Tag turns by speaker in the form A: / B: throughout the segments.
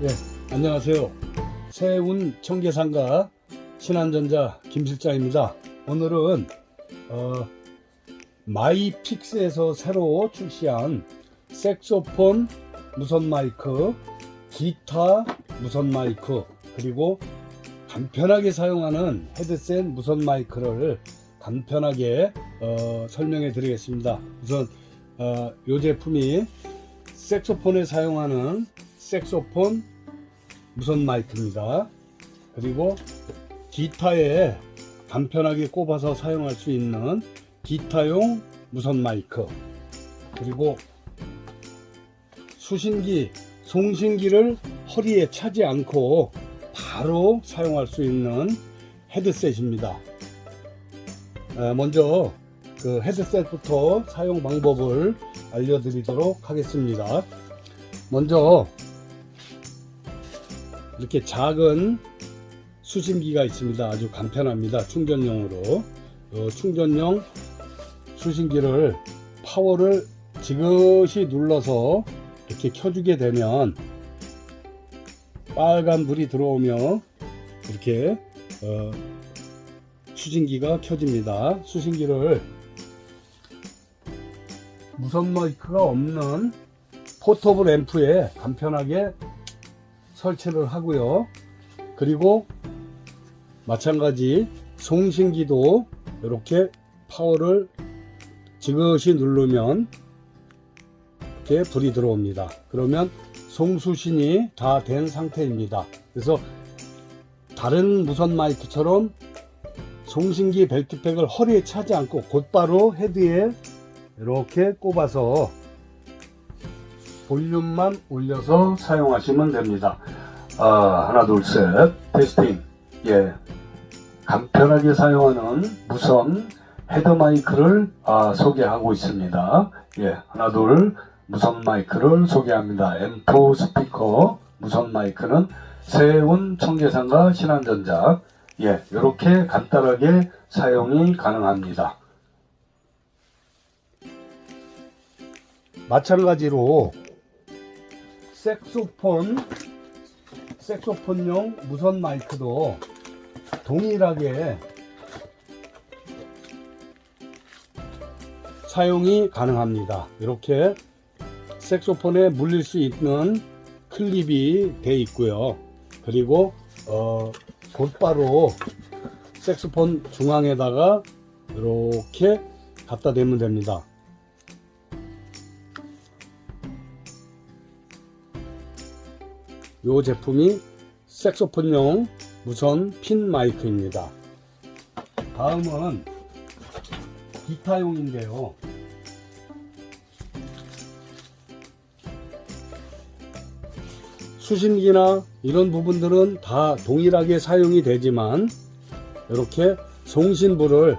A: 예, 안녕하세요. 세운 청계상가 신한전자 김 실장입니다. 오늘은 어, 마이픽스에서 새로 출시한 색소폰 무선 마이크, 기타 무선 마이크, 그리고 간편하게 사용하는 헤드셋 무선 마이크를 간편하게 어, 설명해 드리겠습니다. 우선 어, 이 제품이 색소폰에 사용하는 색소폰 무선 마이크입니다. 그리고 기타에 간편하게 꼽아서 사용할 수 있는 기타용 무선 마이크. 그리고 수신기, 송신기를 허리에 차지 않고 바로 사용할 수 있는 헤드셋입니다. 어, 먼저 그 헤드셋부터 사용 방법을 알려드리도록 하겠습니다. 먼저 이렇게 작은 수신기가 있습니다. 아주 간편합니다. 충전용으로 어, 충전용 수신기를 파워를 지그시 눌러서 이렇게 켜주게 되면 빨간 불이 들어오며 이렇게 어, 수신기가 켜집니다. 수신기를 무선 마이크가 없는 포터블 앰프에 간편하게 설치를 하고요. 그리고 마찬가지 송신기도 이렇게 파워를 지그시 누르면 이렇게 불이 들어옵니다. 그러면 송수신이 다 된 상태입니다. 그래서 다른 무선 마이크처럼 송신기 벨트팩을 허리에 차지 않고 곧바로 헤드에 이렇게 꼽아서 볼륨만 올려서 사용하시면 됩니다. 아, 하나, 둘, 셋. 테스팅. 예. 간편하게 사용하는 무선 헤드 마이크를 아, 소개하고 있습니다. 예. 하나, 둘. 무선 마이크를 소개합니다. M4 스피커 무선 마이크는 세운 청계상과 신한전자. 예. 이렇게 간단하게 사용이 가능합니다. 마찬가지로 색소폰 색소폰용 무선 마이크도 동일하게 사용이 가능합니다. 이렇게 색소폰에 물릴 수 있는 클립이 되어 있고요. 그리고 어, 곧바로 색소폰 중앙에다가 이렇게 갖다 대면 됩니다. 이 제품이 색소폰용 무선 핀 마이크입니다. 다음은 기타용인데요. 수신기나 이런 부분들은 다 동일하게 사용이 되지만 이렇게 송신부를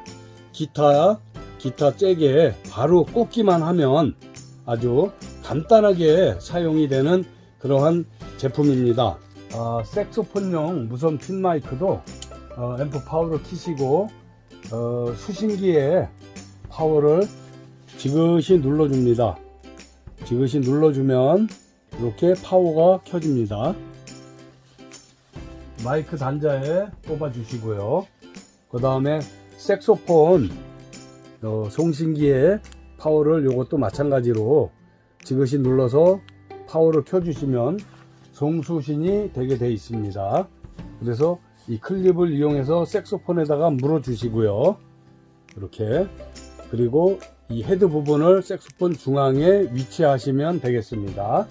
A: 기타 기타 잭에 바로 꽂기만 하면 아주 간단하게 사용이 되는 그러한 제품입니다. 아, 색소폰용 무선 핀 마이크도 어, 앰프 파워를 키시고 어, 수신기에 파워를 지그시 눌러줍니다. 지그시 눌러주면 이렇게 파워가 켜집니다. 마이크 단자에 꼽아 주시고요. 그 다음에 색소폰 어, 송신기에 파워를 이것도 마찬가지로 지그시 눌러서 파워를 켜주시면 송수신이 되게 되어 있습니다. 그래서 이 클립을 이용해서 색소폰에다가 물어 주시고요. 이렇게 그리고 이 헤드 부분을 색소폰 중앙에 위치하시면 되겠습니다.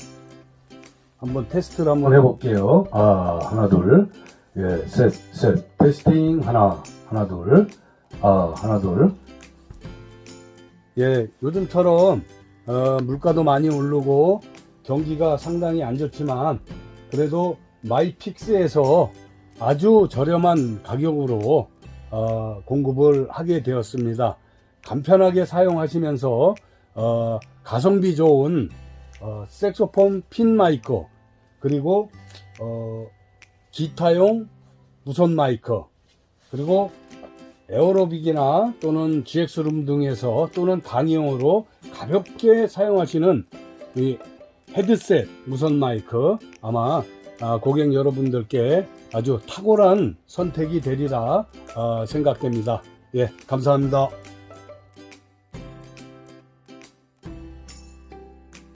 A: 한번 테스트를 한번 해볼게요. 아 하나 둘, 예, 셋, 셋, 테스팅 하나, 하나 둘, 아 하나 둘. 예, 요즘처럼 어, 물가도 많이 오르고 경기가 상당히 안 좋지만 그래도 마이픽스에서 아주 저렴한 가격으로 어, 공급을 하게 되었습니다. 간편하게 사용하시면서 어, 가성비 좋은 어, 색소폰 핀 마이크 그리고 어, 기타용 무선 마이크 그리고 에어로빅이나 또는 GX룸 등에서 또는 강의용으로 가볍게 사용하시는 이 헤드셋 무선 마이크 아마 아, 고객 여러분들께 아주 탁월한 선택이 되리라 아, 생각됩니다. 예, 감사합니다.